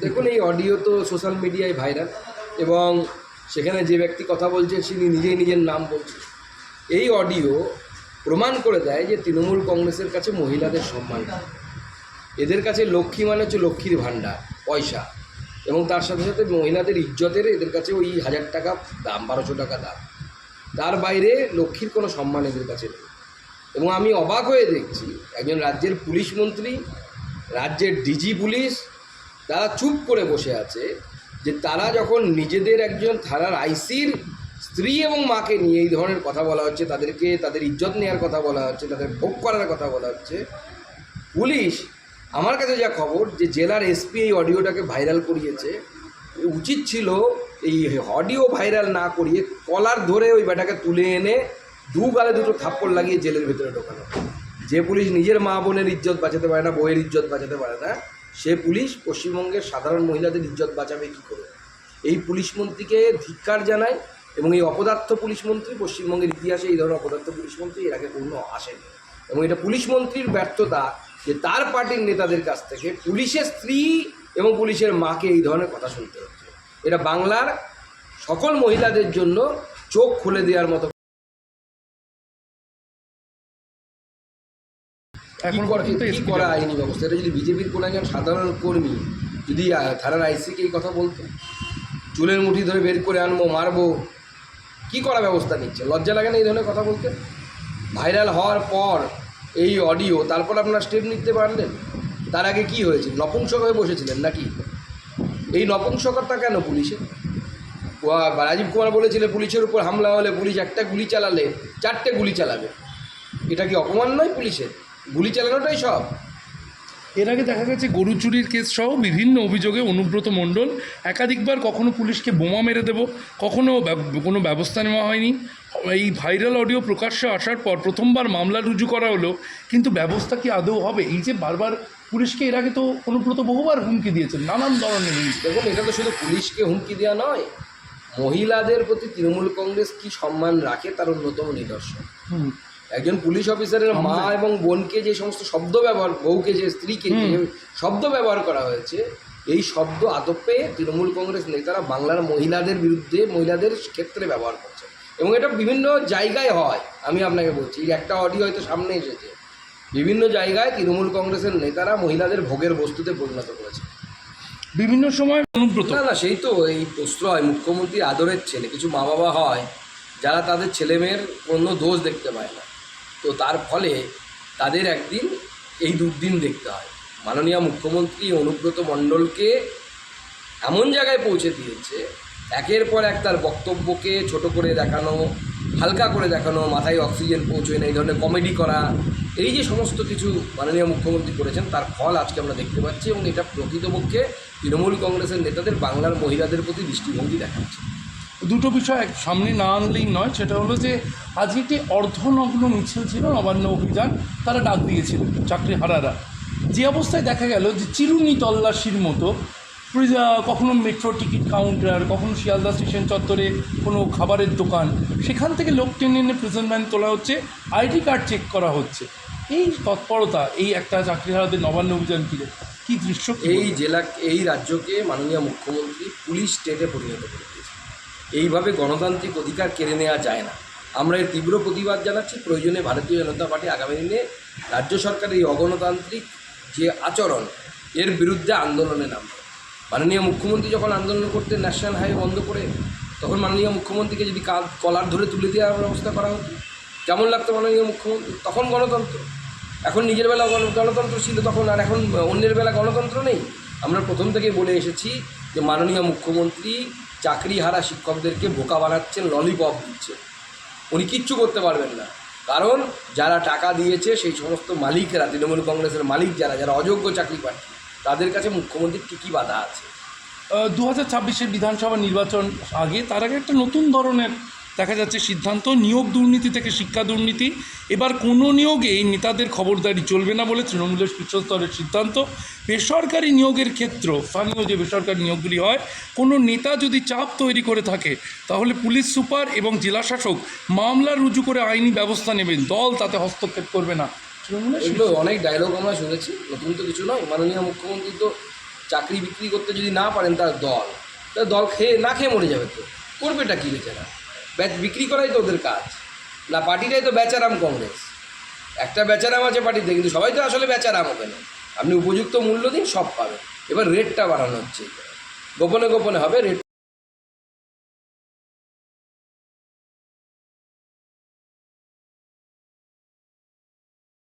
দেখুন, এই অডিও তো সোশ্যাল মিডিয়ায় ভাইরাল এবং সেখানে যে ব্যক্তি কথা বলছে তিনি নিজেই নিজের নাম বলছে এই অডিও প্রমাণ করে দেয় যে তৃণমূল কংগ্রেসের কাছে মহিলাদের সম্মান। এদের কাছে লক্ষ্মী মানে হচ্ছে লক্ষ্মীর ভাণ্ডার, পয়সা। এবং তার সাথে সাথে মহিলাদের ইজ্জতের এদের কাছে ওই হাজার টাকা দাম, বারোশো টাকা দাম। তার বাইরে লক্ষ্মীর কোনো সম্মান এদের কাছে নেই। এবং আমি অবাক হয়ে দেখছি, একজন রাজ্যের পুলিশ মন্ত্রী, রাজ্যের ডিজি পুলিশ তারা চুপ করে বসে আছে যে তারা যখন নিজেদের একজন থানার আইসির স্ত্রী এবং মাকে নিয়ে এই ধরনের কথা বলা হচ্ছে, তাদেরকে তাদের ইজ্জত নেওয়ার কথা বলা হচ্ছে, তাদের ভোগ করার কথা বলা হচ্ছে, পুলিশ আমার কাছে যা খবর যে জেলার এসপি এই অডিওটাকে ভাইরাল করিয়েছে। উচিত ছিল এই অডিও ভাইরাল না করিয়ে কলার ধরে ওই বেটাকে তুলে এনে দু গালে দুটো থাপ্পড় লাগিয়ে জেলের ভেতরে ঢোকানো। যে পুলিশ নিজের মা বোনের ইজ্জত বাঁচাতে পারে না বইয়ের ইজ্জত বাঁচাতে পারে না সে পুলিশ পশ্চিমবঙ্গের সাধারণ মহিলাদের ইজ্জত বাঁচাবে কী করে? এই পুলিশ মন্ত্রীকে ধিক্কার জানায় এবং এই অপদার্থ পুলিশ মন্ত্রী পশ্চিমবঙ্গের ইতিহাসে এই ধরনের অপদার্থ পুলিশ মন্ত্রী এর আগে কোনো আসেনি এবং এটা পুলিশ মন্ত্রীর ব্যর্থতা যে তার পার্টির নেতাদের কাছ থেকে পুলিশের স্ত্রী এবং পুলিশের মাকে এই ধরনের কথা শুনতে হচ্ছে। এটা বাংলার সকল মহিলাদের জন্য চোখ খুলে দেওয়ার মতো এখন পর্যন্ত করা আইনি ব্যবস্থা? এটা যদি বিজেপির কোনো একজন সাধারণ কর্মী যদি থানার আইসিকে এই কথা বলতো? চুলের মুঠি ধরে বের করে আনব মারবো। কি করা ব্যবস্থা নিচ্ছে? লজ্জা লাগে না এই ধরনের কথা বলতে? ভাইরাল হওয়ার পর এই অডিও তারপর আপনার স্টেপ নিতে পারলেন? তার আগে কি হয়েছে? নপুংসক হয়ে বসেছিলেন নাকি? এই নপুংসকতা কেন পুলিশে? রাজীব কুমার বলেছিলেন পুলিশের উপর হামলা হলে পুলিশ একটা গুলি চালালে চারটে গুলি চালাবে। এটা কি অপমান নয় পুলিশের? গুলি চালানোটাই সব। এর আগে দেখা গেছে গরু চুরির কেস সহ বিভিন্ন অভিযোগে অনুব্রত মণ্ডল একাধিকবার কখনো পুলিশকে বোমা মেরে দেব কখনো ব্যব- কোনো ব্যবস্থা নেওয়া হয়নি। এই ভাইরাল অডিও প্রকাশ্যে আসার পর প্রথমবার মামলা রুজু করা হলো কিন্তু ব্যবস্থা কি আদৌ হবে? এই যে বারবার পুলিশকে এর আগে তো অনুব্রত বহুবার হুমকি দিয়েছেন নানান ধরনের হুমকি। দেখুন এটা তো শুধু পুলিশকে হুমকি দেওয়া নয় মহিলাদের প্রতি তৃণমূল কংগ্রেস কি সম্মান রাখে তার অন্যতম নিদর্শন। হুম। একজন পুলিশ অফিসারের মা এবং বোনকে যে সমস্ত শব্দ ব্যবহার বউকে যে স্ত্রীকে যে শব্দ ব্যবহার করা হয়েছে এই শব্দ আদপে তৃণমূল কংগ্রেস নেতারা বাংলার মহিলাদের বিরুদ্ধে মহিলাদের ক্ষেত্রে ব্যবহার করছে। এবং এটা বিভিন্ন জায়গায় হয় আমি আপনাকে বলছি। এই একটা অডিও হয়তো সামনে এসেছে। বিভিন্ন জায়গায় তৃণমূল কংগ্রেসের নেতারা মহিলাদের ভোগের বস্তুতে পরিণত করেছে। বিভিন্ন সময় না না সেই তো এই প্রশ্রয় মুখ্যমন্ত্রীর আদরের ছেলে। কিছু মা বাবা হয় যারা তাদের ছেলেমেয়ের কোনো দোষ দেখতে পায় না। তো তার ফলে তাদের একদিন এই দুর্দিন দেখতে হয়। মাননীয় মুখ্যমন্ত্রী অনুব্রত মণ্ডলকে এমন জায়গায় পৌঁছে দিয়েছে, একের পর এক তার বক্তব্যকে ছোট করে দেখানো, হালকা করে দেখানো, মাথায় অক্সিজেন পৌঁছয় না, এই ধরনের কমেডি করা, এই যে সমস্ত কিছু মাননীয় মুখ্যমন্ত্রী করেছেন, তার ফল আজকে আমরা দেখতে পাচ্ছি এবং এটা প্রকৃতপক্ষে তৃণমূল কংগ্রেসের নেতাদের বাংলার মহিলাদের প্রতি দৃষ্টিভঙ্গি দেখাচ্ছে। দুটো বিষয় এক সামনে না আনলেই নয় সেটা হলো যে আজকে একটি অর্ধনগ্ন মিছিল ছিল নবান্ন অভিযান তারা ডাক দিয়েছিল চাকরি হারারা যে অবস্থায় দেখা গেল যে চিরুনি তল্লাশির মতো কখনো মেট্রো টিকিট কাউন্টার কখনো শিয়ালদা স্টেশন চত্বরে কোনো খাবারের দোকান সেখান থেকে লোক টেনে এনে প্রেজেন্ট ভ্যান তোলা হচ্ছে আইডি কার্ড চেক করা হচ্ছে। এই তৎপরতা এই একটা চাকরি চাকরিহারাদের নবান্ন অভিযান কিনে কী দৃশ্য এই জেলা এই রাজ্যকে মাননীয় মুখ্যমন্ত্রী পুলিশ স্টেটে পরিণত করে দিয়েছে এইভাবে গণতান্ত্রিক অধিকার কেড়ে নেওয়া যায় না। আমরা এর তীব্র প্রতিবাদ জানাচ্ছি। প্রয়োজনে ভারতীয় জনতা পার্টি আগামী দিনে রাজ্য সরকারের এই অগণতান্ত্রিক যে আচরণ, এর বিরুদ্ধে আন্দোলনে নামবে। মাননীয় মুখ্যমন্ত্রী যখন আন্দোলন করতে ন্যাশনাল হাইওয়ে বন্ধ করে, তখন মাননীয় মুখ্যমন্ত্রীকে যদি কলার ধরে তুলে দেওয়ার ব্যবস্থা করা হতো, কেমন লাগতো মাননীয় মুখ্যমন্ত্রী? তখন গণতন্ত্র। এখন নিজের বেলা গণতন্ত্র ছিল তখন, আর এখন অন্যের বেলা গণতন্ত্র নেই। আমরা প্রথম থেকেই বলে এসেছি যে মাননীয় মুখ্যমন্ত্রী চাকরি হারা শিক্ষকদেরকে বোকা বানাচ্ছেন ললিপপ দিচ্ছে। উনি কিচ্ছু করতে পারবেন না। কারণ যারা টাকা দিয়েছে, সেই সমস্ত মালিকরা, তৃণমূল কংগ্রেসের মালিক যারা যারা অযোগ্য চাকরি পাচ্ছে তাদের কাছে মুখ্যমন্ত্রীর কী কী বাধা আছে? দু হাজার বিধানসভা নির্বাচন আগে, তার আগে একটা নতুন ধরনের দেখা যাচ্ছে সিদ্ধান্ত নিয়োগ দুর্নীতি থেকে শিক্ষা দুর্নীতি। এবার কোনো নিয়োগেই নেতাদের খবরদারি চলবে না বলে তৃণমূলের শীর্ষস্তরের সিদ্ধান্ত। বেসরকারি নিয়োগের ক্ষেত্র স্থানীয় যে বেসরকারি নিয়োগগুলি হয় কোনো নেতা যদি চাপ তৈরি করে থাকে তাহলে পুলিশ সুপার এবং জেলাশাসক মামলা রুজু করে আইনি ব্যবস্থা নেবেন। দল তাতে হস্তক্ষেপ করবে না। এগুলো অনেক ডায়লগ আমরা শুনেছি নতুন তো কিছু নয়। মাননীয় মুখ্যমন্ত্রী তো চাকরি বিক্রি করতে যদি না পারেন তার দল তার দল খেয়ে না খেয়ে মরে যাবে তো। করবেটা কী বেচারা? ব্যাচ বিক্রি করাই তো ওদের কাজ। না, পার্টিটাই তো বেচারাম কংগ্রেস। একটা বেচারাম আছে পার্টিতে, কিন্তু সবাই তো আসলে বেচারাম হবে না। আপনি উপযুক্ত মূল্য দিন, সব পাবেন। এবার রেটটা বাড়ানো হচ্ছে। গোপনে গোপনে হবে রেট